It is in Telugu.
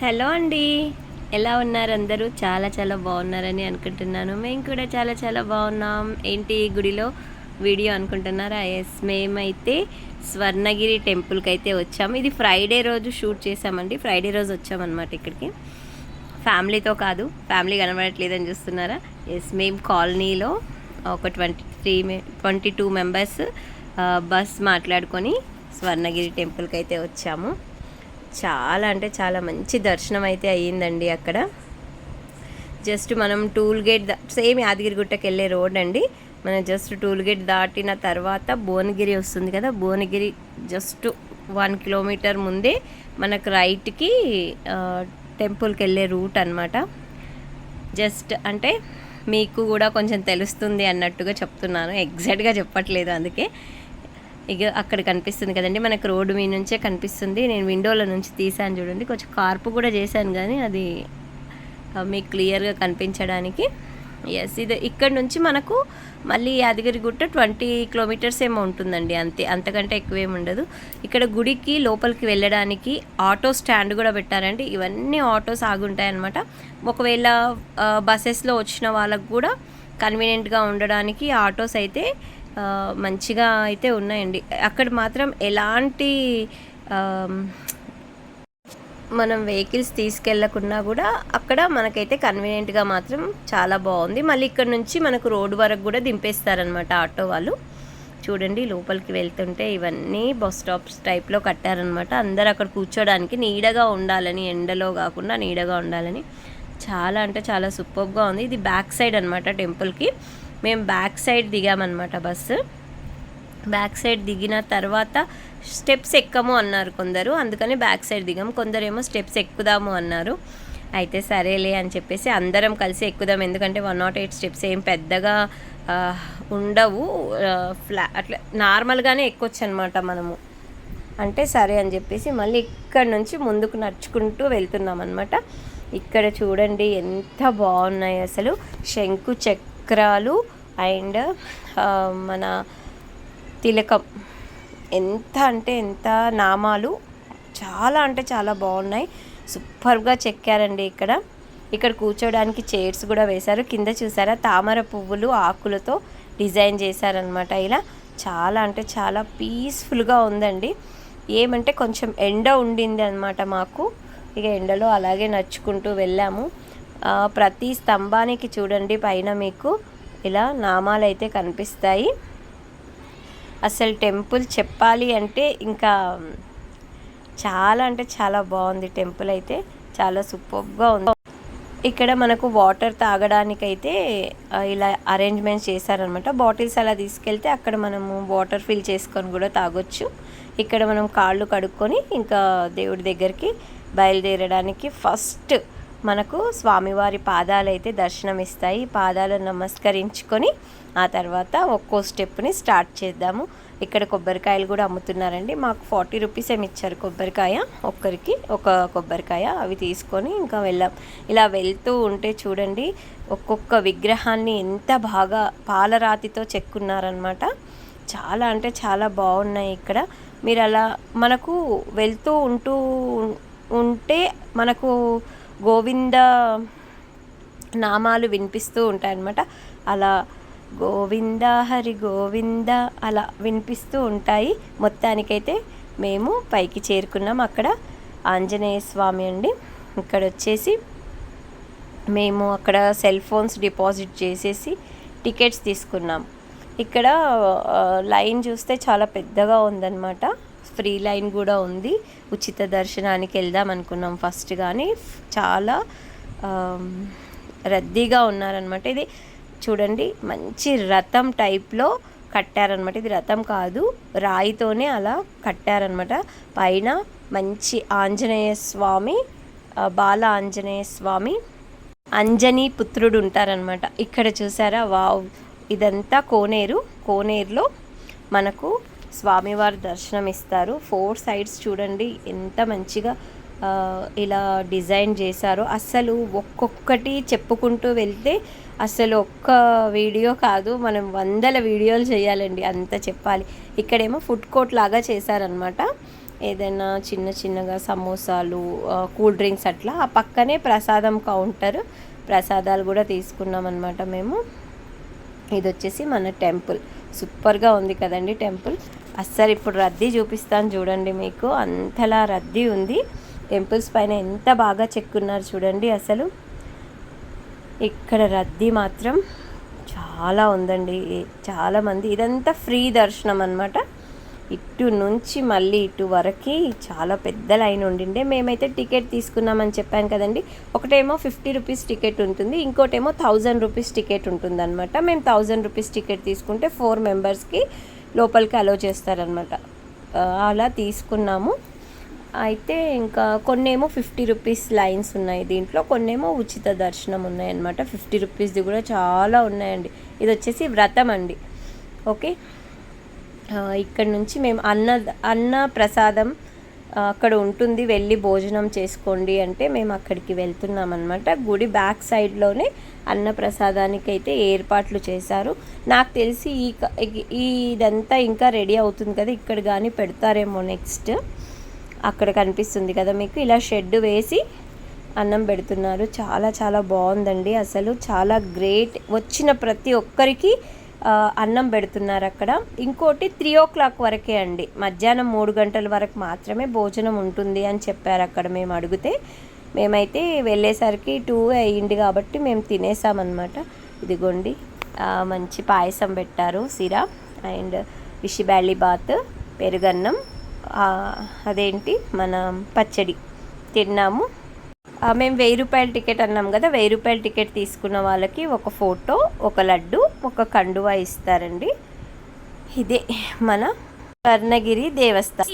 హలో అండి. ఎలా ఉన్నారు అందరూ? చాలా చాలా బాగున్నారని అనుకుంటున్నాను. మేము కూడా చాలా చాలా బాగున్నాం. ఏంటి గుడిలో వీడియో అనుకుంటున్నారా? ఎస్ మేమైతే స్వర్ణగిరి టెంపుల్కి అయితే వచ్చాము ఇది ఫ్రైడే రోజు షూట్ చేసామండి ఫ్రైడే రోజు వచ్చామన్నమాట ఇక్కడికి. ఫ్యామిలీతో కాదు ఫ్యామిలీ కనబడట్లేదని చూస్తున్నారా? ఎస్ మేము కాలనీలో ఒక twenty three twenty two members bus మాట్లాడుకొని స్వర్ణగిరి టెంపుల్కి అయితే వచ్చాము. చాలా అంటే చాలా మంచి దర్శనం అయితే అయ్యిందండి అక్కడ. జస్ట్ మనం టూల్ గేట్ సేమ్ యాదగిరిగుట్టకి వెళ్ళే రోడ్ అండి. మనం జస్ట్ టూల్ గేట్ దాటిన తర్వాత భువనగిరి వస్తుంది కదా భువనగిరి జస్ట్ వన్ కిలోమీటర్ ముందే మనకు రైట్కి టెంపుల్కి వెళ్ళే రూట్ అన్నమాట. జస్ట్ అంటే మీకు కూడా కొంచెం తెలుస్తుంది అన్నట్టుగా చెప్తున్నాను. ఎగ్జాక్ట్గా చెప్పట్లేదు అందుకే. ఇక అక్కడ కనిపిస్తుంది కదండి. మనకు రోడ్డు మీ నుంచే కనిపిస్తుంది. నేను విండోల నుంచి తీసాను చూడండి. కొంచెం కార్పు కూడా చేశాను కానీ అది మీకు క్లియర్గా కనిపించడానికి. ఎస్ ఇది ఇక్కడ నుంచి మనకు మళ్ళీ యాదగిరిగుట్ట ట్వంటీ కిలోమీటర్స్ ఏమో ఉంటుందండి. అంతే అంతకంటే ఎక్కువేమి ఉండదు. ఇక్కడ గుడికి లోపలికి వెళ్ళడానికి ఆటో స్టాండ్ కూడా పెట్టారండి. ఇవన్నీ ఆటోస్ ఆగుంటాయి అనమాట ఒకవేళ బస్సెస్లో వచ్చిన వాళ్ళకు కూడా కన్వీనియంట్గా ఉండడానికి ఆటోస్ అయితే మంచిగా అయితే ఉన్నాయండి. అక్కడ మాత్రం ఎలాంటి మనం వెహికల్స్ తీసుకెళ్ళకున్నా కూడా అక్కడ మనకైతే కన్వీనియంట్గా మాత్రం చాలా బాగుంది. మళ్ళీ ఇక్కడ నుంచి మనకు రోడ్డు వరకు కూడా దింపేస్తారనమాట ఆటో వాళ్ళు. చూడండి లోపలికి వెళ్తుంటే ఇవన్నీ బస్ స్టాప్స్ టైప్లో కట్టారనమాట అందరు అక్కడ కూర్చోడానికి నీడగా ఉండాలని ఎండలో కాకుండా నీడగా ఉండాలని. చాలా అంటే చాలా సూపర్గా ఉంది. ఇది బ్యాక్ సైడ్ అనమాట టెంపుల్కి. మేము బ్యాక్ సైడ్ దిగామన్నమాట బస్సు. బ్యాక్ సైడ్ దిగిన తర్వాత స్టెప్స్ ఎక్కము అన్నారు కొందరు. అందుకని బ్యాక్ సైడ్ దిగాం. కొందరేమో స్టెప్స్ ఎక్కుదాము అన్నారు. అయితే సరేలే అని చెప్పేసి అందరం కలిసి ఎక్కుదాం. ఎందుకంటే వన్ నాట్ ఎయిట్ స్టెప్స్ ఏం పెద్దగా ఉండవు. ఫ్లా అట్లా నార్మల్గానే ఎక్కొచ్చు అనమాట మనము. అంటే సరే అని చెప్పేసి మళ్ళీ ఇక్కడ నుంచి ముందుకు నడుచుకుంటూ వెళ్తున్నాం అనమాట ఇక్కడ చూడండి ఎంత బాగున్నాయి అసలు. శంకు చక్రాలు అండ్ మన తిలకం. ఎంత అంటే ఎంత నామాలు. చాలా అంటే చాలా బాగున్నాయి. సూపర్గా చెక్కారండి ఇక్కడ. ఇక్కడ కూర్చోడానికి చైర్స్ కూడా వేశారు. కింద చూసారా? తామర పువ్వులు ఆకులతో డిజైన్ చేశారనమాట ఇలా. చాలా అంటే చాలా పీస్ఫుల్గా ఉందండి. ఏమంటే కొంచెం ఎండ ఉండింది అనమాట మాకు. ఇక ఎండలో అలాగే నడుచుకుంటూ వెళ్ళాము. ప్రతి స్తంభానికి చూడండి పైన మీకు ఇలా నామాలు అయితే కనిపిస్తాయి. అసలు టెంపుల్ చెప్పాలి అంటే ఇంకా చాలా అంటే చాలా బాగుంది. టెంపుల్ అయితే చాలా సూపర్గా ఉంది. ఇక్కడ మనకు వాటర్ తాగడానికైతే ఇలా అరేంజ్మెంట్స్ చేశారనమాట బాటిల్స్ అలా తీసుకెళ్తే అక్కడ మనము వాటర్ ఫిల్ చేసుకొని కూడా తాగొచ్చు. ఇక్కడ మనం కాళ్ళు కడుక్కొని ఇంకా దేవుడి దగ్గరికి బయలుదేరడానికి ఫస్ట్ మనకు స్వామివారి పాదాలు అయితే దర్శనం ఇస్తాయి పాదాలు నమస్కరించుకొని ఆ తర్వాత ఒక్కో స్టెప్ని స్టార్ట్ చేద్దాము. ఇక్కడ కొబ్బరికాయలు కూడా అమ్ముతున్నారండి. మాకు ఫార్టీ రూపీస్ ఏమి ఇచ్చారు కొబ్బరికాయ. ఒక్కరికి ఒక కొబ్బరికాయ అవి తీసుకొని ఇంకా వెళ్ళాం. ఇలా వెళ్తూ ఉంటే చూడండి ఒక్కొక్క విగ్రహాన్ని ఎంత బాగా పాలరాతితో చెక్కున్నారనమాట చాలా అంటే చాలా బాగున్నాయి ఇక్కడ. మీరు అలా మనకు వెళ్తూ ఉంటూ ఉంటే మనకు గోవింద నామాలు వినిపిస్తూ ఉంటాయన్నమాట. అలా గోవింద హరి గోవింద అలా వినిపిస్తూ ఉంటాయి. మొత్తానికైతే మేము పైకి చేరుకున్నాం అక్కడ. ఆంజనేయ స్వామి అండి. ఇక్కడ వచ్చేసి మేము అక్కడ సెల్ ఫోన్స్ డిపాజిట్ చేసేసి టికెట్స్ తీసుకున్నాం. ఇక్కడ లైన్ చూస్తే చాలా పెద్దగా ఉందన్నమాట. ఫ్రీ లైన్ కూడా ఉంది. ఉచిత దర్శనానికి వెళ్దాం అనుకున్నాం ఫస్ట్ కానీ చాలా రద్దీగా ఉన్నారనమాట ఇది చూడండి మంచి రథం టైప్లో కట్టారనమాట ఇది రథం కాదు రాయితోనే అలా కట్టారనమాట పైన మంచి ఆంజనేయ స్వామి బాల ఆంజనేయ స్వామి అంజనీ పుత్రుడు ఉంటారనమాట ఇక్కడ చూసారా? వావ్! ఇదంతా కోనేరు. కోనేరులో మనకు స్వామివారి దర్శనం ఇస్తారు ఫోర్ సైడ్స్ చూడండి ఎంత మంచిగా ఇలా డిజైన్ చేశారో. అసలు ఒక్కొక్కటి చెప్పుకుంటూ వెళ్తే అసలు ఒక్క వీడియో కాదు మనం వందల వీడియోలు చేయాలండి అంత చెప్పాలి. ఇక్కడేమో ఫుడ్ కోర్ట్ లాగా చేశారనమాట ఏదైనా చిన్న చిన్నగా సమోసాలు కూల్ డ్రింక్స్ అట్లా. ఆ పక్కనే ప్రసాదం కౌంటర్. ప్రసాదాలు కూడా తీసుకున్నాం అనమాట మేము. ఇది వచ్చేసి మన టెంపుల్. సూపర్గా ఉంది కదండి టెంపుల్. అస్సలు ఇప్పుడు రద్దీ చూపిస్తాను చూడండి మీకు. అంతలా రద్దీ ఉంది. టెంపుల్స్ పైన ఎంత బాగా చెక్కున్నారు చూడండి అసలు. ఇక్కడ రద్దీ మాత్రం చాలా ఉందండి. చాలామంది ఇదంతా ఫ్రీ దర్శనం అనమాట ఇటు నుంచి మళ్ళీ ఇటు వరకు చాలా పెద్ద లైన్ ఉండిండే. మేమైతే టికెట్ తీసుకున్నామని చెప్పాను కదండి. ఒకటేమో ఫిఫ్టీ రూపీస్ టికెట్ ఉంటుంది ఇంకోటేమో థౌజండ్ రూపీస్ టికెట్ ఉంటుంది అనమాట మేము థౌజండ్ రూపీస్ టికెట్ తీసుకుంటే ఫోర్ మెంబర్స్కి లోపలికి అలో చేస్తారనమాట అలా తీసుకున్నాము. అయితే ఇంకా కొన్నేమో ఫిఫ్టీ రూపీస్ లైన్స్ ఉన్నాయి దీంట్లో కొన్నేమో ఉచిత దర్శనం ఉన్నాయన్నమాట. ఫిఫ్టీ రూపీస్ది కూడా చాలా ఉన్నాయండి. ఇది వచ్చేసి వ్రతం అండి. ఓకే? ఇక్కడ నుంచి మేము అన్న అన్న ప్రసాదం అక్కడ ఉంటుంది వెళ్ళి భోజనం చేసుకోండి అంటే మేము అక్కడికి వెళ్తున్నాం అనమాట గుడి బ్యాక్ సైడ్లోనే అన్న ప్రసాదానికి అయితే ఏర్పాట్లు చేశారు. నాకు తెలిసి ఈ క- ఇదంతా ఇంకా రెడీ అవుతుంది కదా ఇక్కడ కానీ పెడతారేమో నెక్స్ట్. అక్కడ కనిపిస్తుంది కదా మీకు ఇలా షెడ్ వేసి అన్నం పెడుతున్నారు. చాలా చాలా బాగుందండి. అసలు చాలా గ్రేట్. వచ్చిన ప్రతి ఒక్కరికి అన్నం పెడుతున్నారు అక్కడ ఇంకోటి త్రీ ఓ క్లాక్ వరకే అండి. మధ్యాహ్నం మూడు గంటల వరకు మాత్రమే భోజనం ఉంటుంది అని చెప్పారు అక్కడ మేము అడిగితే. మేమైతే వెళ్ళేసరికి టూ అయ్యింది కాబట్టి మేము తినేసామన్నమాట. ఇదిగోండి మంచి పాయసం పెట్టారు సిరా అండ్ విషిబ్యాళ్ళి బాత్ పెరుగన్నం అదేంటి మన పచ్చడి తిన్నాము. మేము వెయ్యి రూపాయల టికెట్ అన్నాం కదా వెయ్యి రూపాయల టికెట్ తీసుకున్న వాళ్ళకి ఒక ఫోటో ఒక లడ్డు ఒక కండువా ఇస్తారండి. ఇదే మన స్వర్ణగిరి దేవస్థానం.